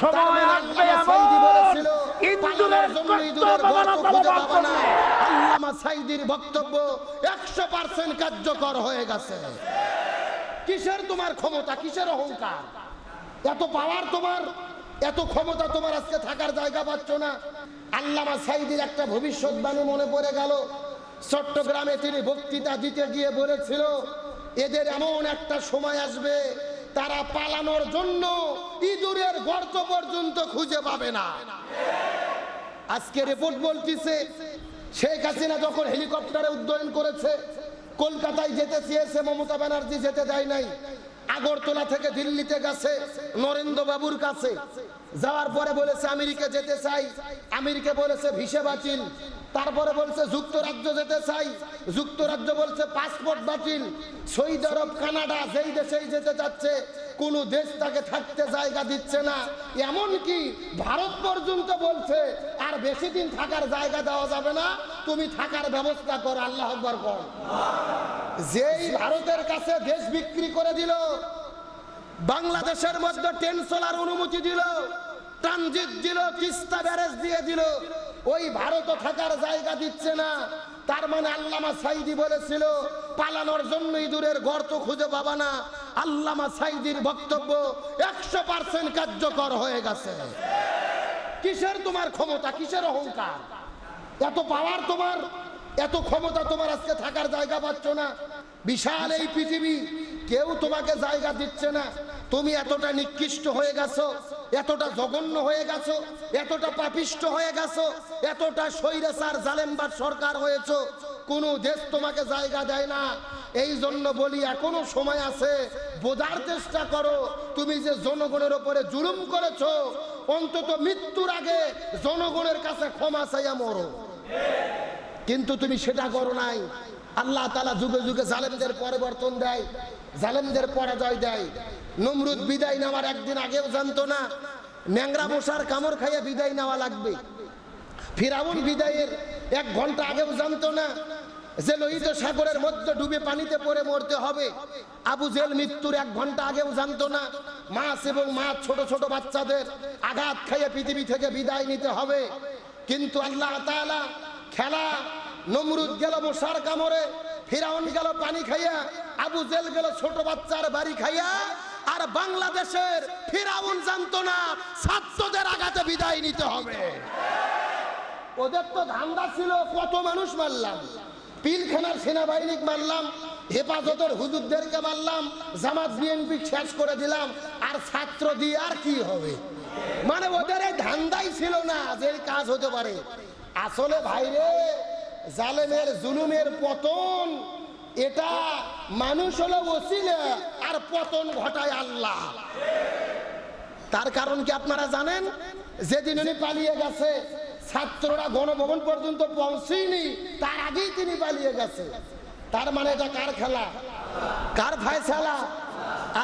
সময় আসবে আল্লামা সাইদির বক্তব্য একশো পার্সেন্ট কার্যকর হয়ে গেছে। কিসের তোমার ক্ষমতা? কিসের অহংকার? এত পাওয়ার তোমার এত ক্ষমতা তোমার আজকে থাকার জায়গা পাচ্ছ না। আল্লামা সাইদির একটা ভবিষ্যৎবাণী মনে পড়ে গেল। চট্টগ্রামে তিনি বক্তৃতা দিতে গিয়ে বলেছিল এদের এমন একটা সময় আসবে তারা পালানোর জন্য ইঁদুরের গর্ত পর্যন্ত খুঁজে পাবে না। আজকে রিপোর্ট বলতেছে, শেখ হাসিনা যখন হেলিকপ্টারে উদ্যয়ন করেছে, কলকাতায় যেতে চেয়েছে, মমতা ব্যানার্জি যেতে দেয় নাই, আগরতলা থেকে দিল্লিতে গেছে, নরেন্দ্র বাবুর কাছে। যাওয়ার পরে বলেছে আমেরিকা যেতে চাই। আমেরিকা বলেছে ভিসে বাতিল। তারপরে বলছে যুক্তরাজ্য যেতে চাই। যুক্তরাজ্য বলছে পাসপোর্ট বাতিল। সৌদি আরব, কানাডা, যেই দেশেই যেতে চাচ্ছে, কোন দেশ তাকে থাকতে জায়গা দিচ্ছে না। এমনকি ভারত পর্যন্ত বলছে, আর বেশি দিন থাকার জায়গা দেওয়া যাবে না। তুমি থাকার ব্যবস্থা করো, আল্লাহ আকবর কর। যেই ভারতের কাছে দেশ বিক্রি করে দিল বাংলাদেশের মধ্যে ট্রেন চলার অনুমতি দিল, ট্রানজিট দিল, তিস্তা ব্যারেজ দিয়ে দিল। ওই ভারত থাকার জায়গা দিচ্ছে না। তার মানে আল্লামা সাইদি বলেছিল, পালানোর জন্য ইঁদুরের গর্ত খুঁজে পাবা না। আল্লামা সাইদির বক্তব্য একশো পার্সেন্ট কার্যকর হয়ে গেছে। কিসের তোমার ক্ষমতা? কিসের অহংকার? এত পাওয়ার তোমার, এত ক্ষমতা তোমার আজকে থাকার জায়গা পাচ্ছ না। বিশাল এই পৃথিবী, কেউ তোমাকে জায়গা দিচ্ছে না। তুমি এতটা নিকৃষ্ট হয়ে গেছো, এতটা জঘন্য হয়ে গেছো, এতটা পাপিষ্ট হয়ে গেছো, এতটা স্বৈরাচার জালেমবার সরকার হয়েছো। কোন দেশ তোমাকে জায়গা দেয় না। এই জন্য বলি, এখনও সময় আছে, বোঝার চেষ্টা করো। তুমি যে জনগণের ওপরে জুলুম করেছ, অন্তত মৃত্যুর আগে জনগণের কাছে ক্ষমা চাইয়া মরো। কিন্তু তুমি সেটা করো নাই। আল্লাহ তালা যুগে যুগে জালেমদের পরিবর্তন দেয়, জালেমদের পরাজয় দেয়। নমরুদ বিদায় নেওয়ার একদিন আগেও জানতো না, ন্যাংরা মশার কামড় খাইয়ে বিদায় নেওয়া লাগবে। ফিরাউন বিদায়ের এক ঘণ্টা আগেও জানতো না যে লোহিত সাগরের মধ্যে ডুবে পানিতে পড়ে মরতে হবে। আবু জেল মৃত্যুর এক ঘণ্টা আগেও জানতো না, মাছ এবং মাছ ছোট ছোট বাচ্চাদের আঘাত খাইয়ে পৃথিবী থেকে বিদায় নিতে হবে। কিন্তু আল্লাহ খেলা নমরুদ গেল মশার কামড়ে, ফিরাউন গেল পানি খাইয়া, আবু জেল গেল ছোট বাচ্চার বাড়ি খাইয়া, আর বাংলাদেশের ফিরাউন জানতো না, ছাত্রদের আঘাতে বিদায় নিতে হবে। ওদের তো ধান্দা ছিল, কত মানুষ মারলাম। পিলখানার সেনাবাহিনী মারলাম, হেফাজতের হুজুরদেরকে মারলাম, জামাত, বিএনপি শেষ করে দিলাম, আর ছাত্র দিয়ে আর কি হবে? মানে ওদের ধান্দাই ছিল না যে কাজ হতে পারে। আসলে ভাইরে জালেমের জুলুমের পতন, এটা মানুষ হলো ওসিলে আর পতন ঘটায় আল্লাহ। তার কারণ কি আপনারা জানেন? যেদিন উনি পালিয়ে গেছে, ছাত্ররা গণভবন পর্যন্ত পৌঁছেনি তার আগেই তিনি পালিয়ে গেছে। তার মানে এটা কার খেলা? কার ফায়সালা?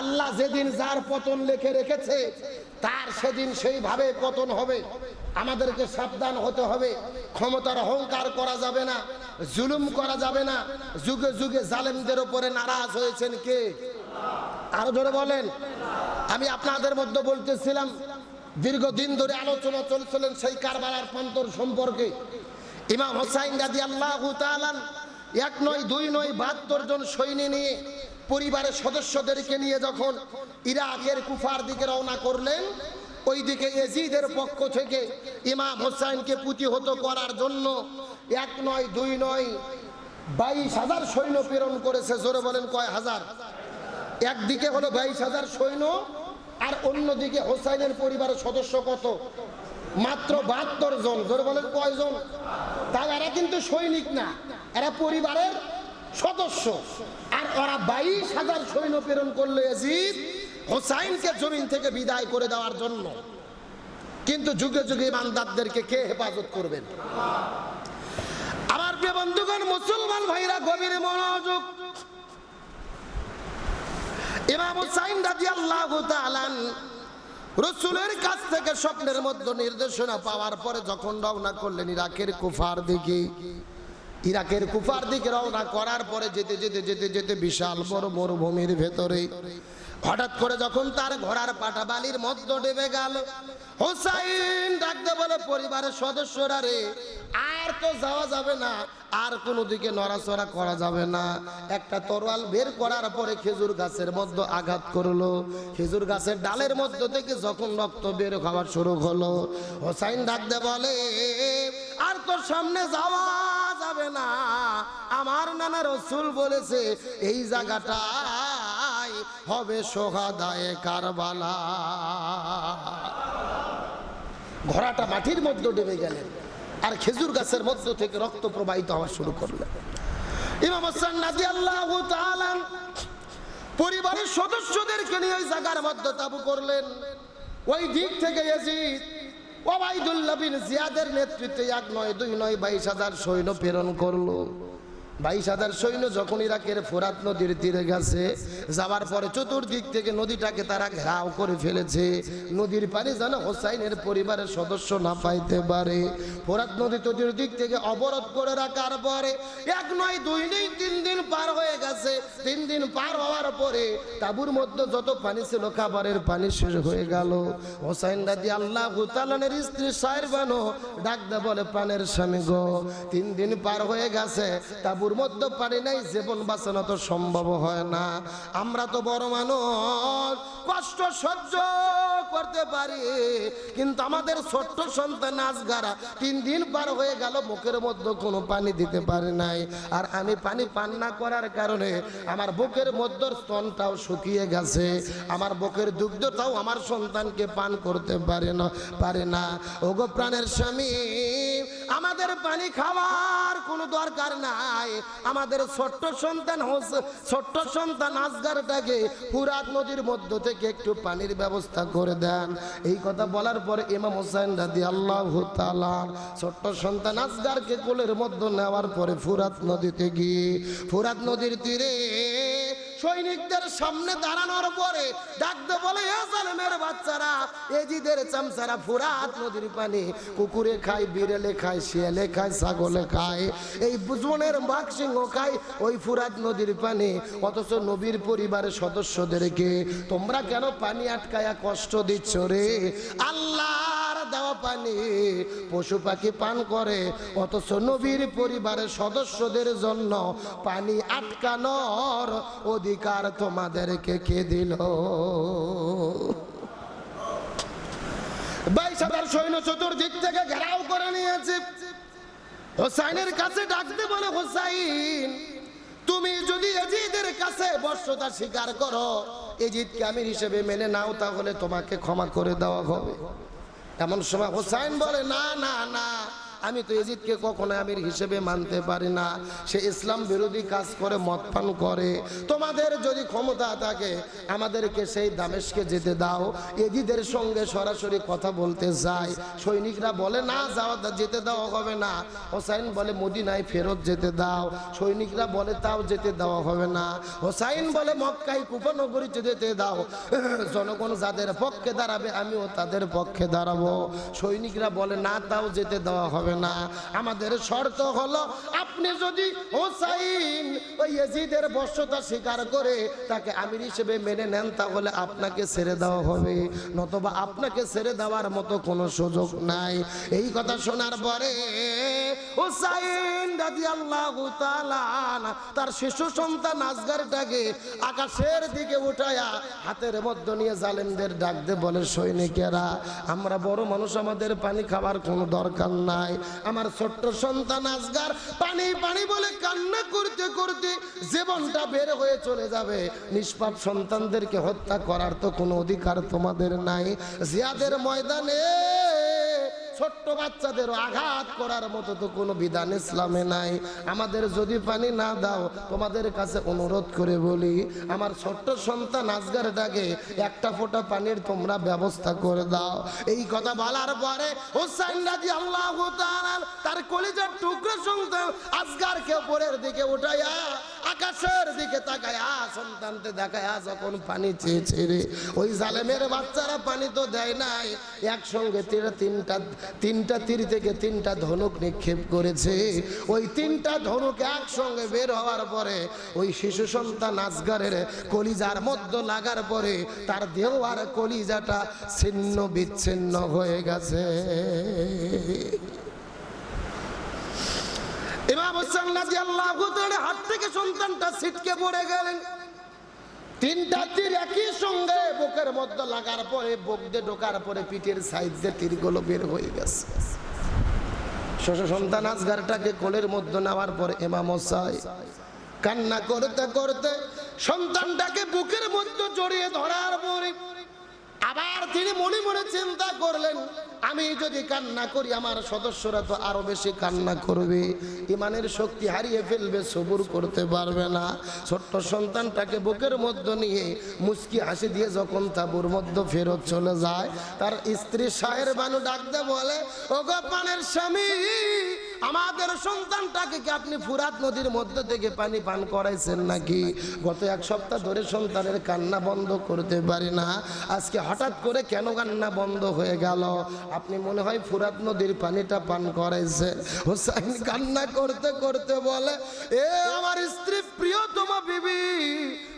আল্লাহ যেদিন যার পতন লেখে রেখেছে, তার সেদিন সেইভাবে পতন হবে। আমাদেরকে সাবধান হতে হবে। ক্ষমতার অহংকার করা যাবে না, জুলুম করা যাবে না। যুগে যুগে জালেমদের উপরে নারাজ হয়েছেন কে? আরও জোরে বলেন। আমি আপনাদের মধ্যে বলতেছিলাম, দীর্ঘদিন ধরে আলোচনা চলছিলেন সেই কারবালার প্রান্তর সম্পর্কে। ইমাম হোসাইন গাদি আল্লাহ এক নয়, দুই নয়, বাহাত্তর জন সৈন্য নিয়ে পরিবারের সদস্যদেরকে নিয়ে যখন ইরাকের কুফার দিকে রওনা করলেন ওইদিকে এজিদের পক্ষ থেকে ইমাম হোসাইনকে পুঁতিহত করার জন্য এক নয়, দুই নয়, বাইশ হাজার সৈন্য প্রেরণ করেছে। জোরে বলেন কয় হাজার? একদিকে হলো বাইশ হাজার সৈন্য আর অন্যদিকে হোসাইনের পরিবারের সদস্য কত? মাত্র বাহাত্তর জন। জোরে বলেন কয়জন তাই এরা কিন্তু সৈনিক না, এরা পরিবারের সদস্য। আর ওরা বাইশ হাজার সৈন্য প্রেরণ করলে এজিদ হোসাইনকে জমিন থেকে বিদায় করে দেওয়ার জন্য। কিন্তু যুগে যুগে ইমানদারদেরকে কে হেফাজত করবেন? আমার প্রিয় বন্ধুগণ, মুসলমান ভাইরা, গভীর মনোযোগ। ইমাম হুসাইন রাদিয়াল্লাহু তাআলা রসুলের কাছ থেকে স্বপ্নের মধ্যে নির্দেশনা পাওয়ার পরে যখন রওনা করলেন ইরাকের কুফার দিকে, ইরাকের কুফার দিকে রওনা করার পরে যেতে যেতে যেতে যেতে বিশাল বড় মরুভূমির ভেতরে হঠাৎ করে যখন তার ঘোড়ার পাটা বালির মধ্য ডেবে গেল, হোসাইন ডাকতে বলে পরিবারের সদস্যরা রে, আর তো যাওয়া যাবে না, আর কোনো দিকে নড়াচড়া করা যাবে না। একটা তরোয়াল বের করার পরে খেজুর গাছের মধ্যে আঘাত করল। খেজুর গাছের ডালের মধ্য থেকে যখন রক্ত বের খাওয়া শুরু হলো, হোসাইন ডাকতে বলে, আর তোর সামনে যাওয়া যাবে না। আমার নানা রসুল বলেছে, এই জায়গাটাই হবে সোহাদায়ে কারবালা। ঘোড়াটা মাটির মধ্যে ডেবে গেলেন আর খেজুর গাছের মধ্য থেকে রক্ত প্রবাহিত হওয়া শুরু করলেন। পরিবারের সদস্যদেরকে নিয়ে ওই জায়গার মধ্যে তাবু করলেন। ওই দিক থেকে জিয়াদের নেতৃত্বে এক নয়, দুই নয়, বাইশ হাজার সৈন্য প্রেরণ করল। বাইশ হাজার সৈন্য যখন ইরাকের ফোরাত নদীর তীরে গেছে, যাওয়ার পরে চতুর্দিক থেকে নদীটাকে তারা ঘেরাও করে ফেলেছে। নদীর পানি যেন হোসাইনের পরিবারের সদস্য না পাইতে পারে। ফোরাত নদী চতুর্দিক থেকে অবরোধ করে রাখার পরে এক নয় দুই নেই তিন দিন পার তিন দিন পার হওয়ার পরে তাবুর মধ্যে যত পানি ছিল, খাবারের পানি শেষ হয়ে গেল। হোসাইন দাদি আল্লাহ তালানের স্ত্রী সাহের বানো ডাকদা বলে, প্রাণের স্বামী গো, তিন দিন পার হয়ে গেছে, তাবুর মধ্যে পানি নাই, জীবন বাঁচানো তো সম্ভব হয় না। আমরা তো বড় মানুষ, কষ্ট সহ্য করতে পারি, কিন্তু আমাদের ছোট্ট সন্তান আজগারা তিন দিন পার হয়ে গেল, মুখের মধ্যে কোনো পানি দিতে পারে নাই। আর আমি পানি পান না করার কারণে আমার বুকের মধ্যর স্তনটাও শুকিয়ে গেছে। আমার বুকের দুগ্ধটাও আমার সন্তানকে পান করতে পারে না পারে না। ওগো প্রাণের স্বামী আমাদের পানি খাওয়ার কোনো দরকার নাই। আমাদের ছোট্ট সন্তান ছোট্ট সন্তান আজগারটাকে ফুরাত নদীর মধ্য থেকে একটু পানির ব্যবস্থা করে দেন। এই কথা বলার পরে ইমাম হোসেন দাদি আল্লাহ ছোট্ট সন্তান আজগারকে কোলের মধ্যে নেওয়ার পরে ফুরাত নদীতে গিয়ে, ফুরাত নদীর তীরে সৈনিকদের সামনে দাঁড়ানোর পরে ডাকতে বলে "এ জালেমের বাচ্চারা, এজিদের চামচারা ফুরাত নদীর পানি। কুকুরে খায়, বিড়েলে খায়, শিয়ালে খায়, ছাগলে খায়। এই বুজবনের বাঘ সিংহ খায় ওই ফুরাত নদীর পানি। অথচ নবীর পরিবারের সদস্যদেরকে তোমরা কেন পানি আটকায়া কষ্ট দিচ্ছ রে? আল্লাহর দেওয়া পানি, পশু পাখি পান করে। অথচ নবীর পরিবারের সদস্যদের জন্য পানি আটকানোর অধিকার তোমাদেরকে কে দিল? বাইশ হাজার সৈন্য চতুর্দিক থেকে ঘেরাও করে নিয়েছে। হোসাইনের কাছে ডাকতে বলে, হোসাইন, তুমি যদি এজিদের কাছে বর্ষতা স্বীকার করো, এজিদকে আমির হিসেবে মেনে নাও, তাহলে তোমাকে ক্ষমা করে দেওয়া হবে। এমন সময় হোসাইন বলে, না না না আমি তো এজিদকে কখনো আমির হিসেবে মানতে পারি না। সে ইসলাম বিরোধী কাজ করে, মদ পান করে। তোমাদের যদি ক্ষমতা থাকে, আমাদেরকে সেই দামেশকে যেতে দাও। এজিদের সঙ্গে সরাসরি কথা বলতে যায় সৈনিকরা বলে, না, যাওয়া যেতে দেওয়া হবে না। হোসাইন বলে, মদিনায় ফেরত যেতে দাও। সৈনিকরা বলে, তাও যেতে দেওয়া হবে না। হোসাইন বলে, মক্কায় কুপনগরী যেতে দাও। জনগণ যাদের পক্ষে দাঁড়াবে, আমিও তাদের পক্ষে দাঁড়াবো। সৈনিকরা বলে, না, তাও যেতে দেওয়া হবে না। আমাদের শর্ত হলো, আপনি যদি হোসাইন ওই ইয়াজিদের বর্ষতা স্বীকার করে তাকে আমির হিসেবে মেনে নেন, তাহলে আপনাকে ছেড়ে দেওয়া হবে। নতবা আপনাকে ছেড়ে দেওয়ার মতো কোনো সুযোগ নাই। এই কথা শোনার পরে হোসাইন রাজি আল্লাহ তার শিশু সন্তান আজগারটাকে আকাশের দিকে উঠায়া হাতের মধ্যে নিয়ে জালেমদের ডাকতে বলে, সৈনিকেরা, আমরা বড় মানুষ, আমাদের পানি খাবার কোনো দরকার নাই। আমার ছোট্ট সন্তান আজগার পানি পানি বলে কান্না করতে করতে জীবনটা বের হয়ে চলে যাবে। নিষ্পাপ সন্তানদেরকে হত্যা করার তো কোনো অধিকার তোমাদের নাই। জিয়াদের ময়দানে ছোট্ট বাচ্চাদের আঘাত করার মতো তো কোনো বিধান ইসলামে নাই। আমাদের যদি পানি না দাও, তোমাদের কাছে অনুরোধ করে বলি, আমার ছোট্ট সন্তান আজগার ডাকে, একটা ফোঁটা পানির তোমরা ব্যবস্থা করে দাও। এই কথা বলার পরে তার কলিজার টুকরো সন্তান আজগারকে উপরের দিকে উঠাইয়া আকাশের দিকে তাকায় আ সন্তানতে দেখায় যখন পানি চেয়েছে রে, ওই জালেমের বাচ্চারা পানি তো দেয় নাই। একসঙ্গে তিনটা তিনটা তীর থেকে তিনটা ধনুক নিক্ষেপ করেছে। ওই তিনটা ধনুক একসঙ্গে বের হওয়ার পরে ওই শিশু সন্তান আজগারের কলিজার মধ্য লাগার পরে তার দেহ আর কলিজাটা ছিন্ন বিচ্ছিন্ন হয়ে গেছে। তাআলা হাত থেকে সন্তানটা ছিটকে পড়ে গেলেন। তিনটা তীর একই সঙ্গে বুকের মধ্যে লাগার পরে, বুক দিয়ে ঢোকার পরে পিঠের সাইড দিয়ে তীরগুলো বের হয়ে গেছে। শ্বশ সন্তান আজগারটাকে কোলের মধ্যে নেওয়ার পরে ইমাম হোসাই কান্না করতে করতে সন্তানটাকে বুকের মধ্যে জড়িয়ে ধরার পরে তিনি মনে মনে চিন্তা করলেন, আমি যদি কান্না করি, আমার সদস্যরা তো আরও বেশি কান্না করবে। ইমানের শক্তি হারিয়ে ফেলবে, সবুর করতে পারবে না। ছোট্ট সন্তানটাকে বুকের মধ্যে নিয়ে মুস্কি হাসি দিয়ে যখন তাবুর মধ্যে ফেরত চলে যায়, তার স্ত্রী শাহের বানু ডাকতে বলে ও পানের স্বামী আমাদের সন্তানটাকে কি আপনি ফুরাত নদীর মধ্যে থেকে পানি পান করাইছেন নাকি? গত এক সপ্তাহ ধরে সন্তানের কান্না বন্ধ করতে পারি না। আজকে হঠাৎ করে কেন কান্না বন্ধ হয়ে গেল? আপনি মনে হয় ফুরাত নদীর পানিটা পান করাইছেন। হোসাইন কান্না করতে করতে বলে, এ আমার স্ত্রী প্রিয়তম বিবি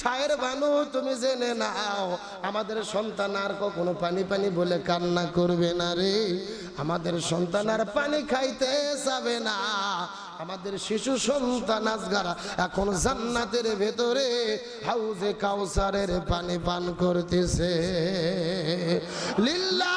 সায়ের বানু, তুমি জেনে নাও, আমাদের সন্তান আর কখনো পানি পানি বলে কান্না করবে না রে। আমাদের সন্তান আর পানি খাইতে যাবে না। আমাদের শিশু সন্তান আজগারা এখন জান্নাতের ভেতরে হাউজে কাউসারের পানি পান করতেছে। লিল্লা